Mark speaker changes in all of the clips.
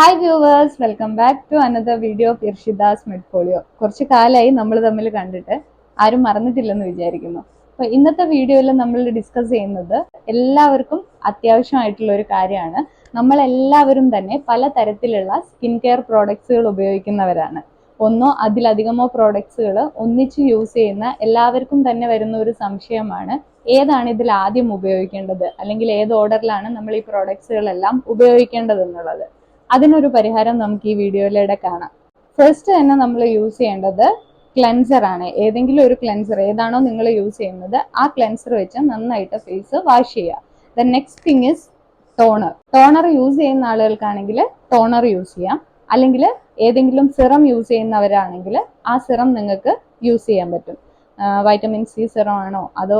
Speaker 1: Hi viewers welcome back to another video of Irshida's Medfolio കുറച്ച് കാലമായി നമ്മൾ തമ്മിൽ കണ്ടിട്ട് ആരും മറന്നിട്ടില്ലെന്ന് വിചാരിക്കുന്നു. അപ്പൊ ഇന്നത്തെ വീഡിയോയിൽ നമ്മൾ ഡിസ്കസ് ചെയ്യുന്നത് എല്ലാവർക്കും അത്യാവശ്യമായിട്ടുള്ള ഒരു കാര്യമാണ്. നമ്മൾ എല്ലാവരും തന്നെ പല തരത്തിലുള്ള സ്കിൻ കെയർ പ്രോഡക്ട്സുകൾ ഉപയോഗിക്കുന്നവരാണ്. ഒന്നോ അതിലധികമോ പ്രോഡക്ട്സുകൾ ഒന്നിച്ച് യൂസ് ചെയ്യുന്ന എല്ലാവർക്കും തന്നെ വരുന്ന ഒരു സംശയമാണ്. ഏതാണ് ഇതിൽ ആദ്യം ഉപയോഗിക്കേണ്ടത്? അല്ലെങ്കിൽ ഏത് ഓർഡറിലാണ് നമ്മൾ ഈ പ്രോഡക്ട്സുകളെല്ലാം ഉപയോഗിക്കേണ്ടത് എന്നുള്ളത്. അതിനൊരു പരിഹാരം നമുക്ക് ഈ വീഡിയോയിലൂടെ കാണാം. ഫസ്റ്റ് തന്നെ നമ്മൾ യൂസ് ചെയ്യേണ്ടത് ക്ലെൻസർ ആണ്. ഏതെങ്കിലും ഒരു ക്ലെൻസർ ഏതാണോ നിങ്ങൾ യൂസ് ചെയ്യുന്നത് ആ ക്ലെൻസർ വെച്ച് നന്നായിട്ട് ഫേസ് വാഷ് ചെയ്യുക. The next thing is toner toner use ചെയ്യുന്ന ആളുകൾക്കാണെങ്കിൽ ടോണർ യൂസ് ചെയ്യാം. അല്ലെങ്കിൽ ഏതെങ്കിലും സിറം യൂസ് ചെയ്യുന്നവരാണെങ്കിൽ ആ സിറം നിങ്ങൾക്ക് യൂസ് ചെയ്യാൻ പറ്റും. വൈറ്റമിൻ സി സിറം ആണോ അതോ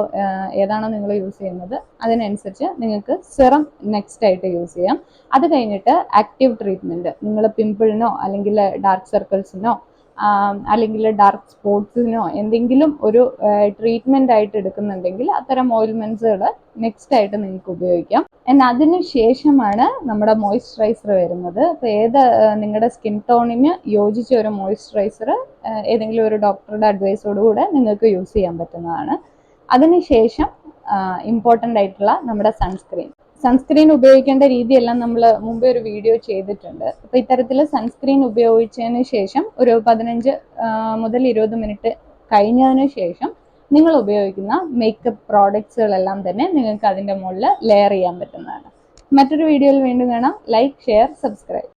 Speaker 1: ഏതാണോ നിങ്ങൾ യൂസ് ചെയ്യുന്നത് അതിനനുസരിച്ച് നിങ്ങൾക്ക് സിറം നെക്സ്റ്റ് ആയിട്ട് യൂസ് ചെയ്യാം. അത് കഴിഞ്ഞിട്ട് ആക്റ്റീവ് ട്രീറ്റ്മെന്റ് നിങ്ങൾ പിമ്പിളിനോ അല്ലെങ്കിൽ ഡാർക്ക് സർക്കിൾസിനോ അല്ലെങ്കിൽ ഡാർക്ക് സ്പോട്സിനോ എന്തെങ്കിലും ഒരു ട്രീറ്റ്മെന്റ് ആയിട്ട് എടുക്കുന്നുണ്ടെങ്കിൽ അത്തരം ഓയിൽമെന്റ്സുകൾ നെക്സ്റ്റ് ആയിട്ട് നിങ്ങൾക്ക് ഉപയോഗിക്കാം. എന്നാൽ അതിന് ശേഷമാണ് നമ്മുടെ മോയ്സ്ചറൈസർ വരുന്നത്. അപ്പോൾ ഏത് നിങ്ങളുടെ സ്കിൻ ടോണിന് യോജിച്ച ഒരു മോയ്സ്ചറൈസർ ഏതെങ്കിലും ഒരു ഡോക്ടറുടെ അഡ്വൈസോടുകൂടെ നിങ്ങൾക്ക് യൂസ് ചെയ്യാൻ പറ്റുന്നതാണ്. അതിനുശേഷം ഇമ്പോർട്ടന്റ് ആയിട്ടുള്ള നമ്മുടെ സൺസ്ക്രീൻ സൺസ്ക്രീൻ ഉപയോഗിക്കേണ്ട രീതിയെല്ലാം നമ്മൾ മുമ്പേ ഒരു വീഡിയോ ചെയ്തിട്ടുണ്ട്. അപ്പോൾ ഇത്തരത്തിൽ സൺസ്ക്രീൻ ഉപയോഗിച്ചതിന് ശേഷം ഒരു പതിനഞ്ച് മുതൽ ഇരുപത് മിനിറ്റ് കഴിഞ്ഞതിന് ശേഷം നിങ്ങൾ ഉപയോഗിക്കുന്ന മേക്കപ്പ് പ്രോഡക്ട്സുകളെല്ലാം തന്നെ നിങ്ങൾക്ക് അതിന്റെ മുകളിൽ ലെയർ ചെയ്യാൻ പറ്റുന്നതാണ്. മറ്റൊരു വീഡിയോയിൽ വീണ്ടും കാണാം. Like share subscribe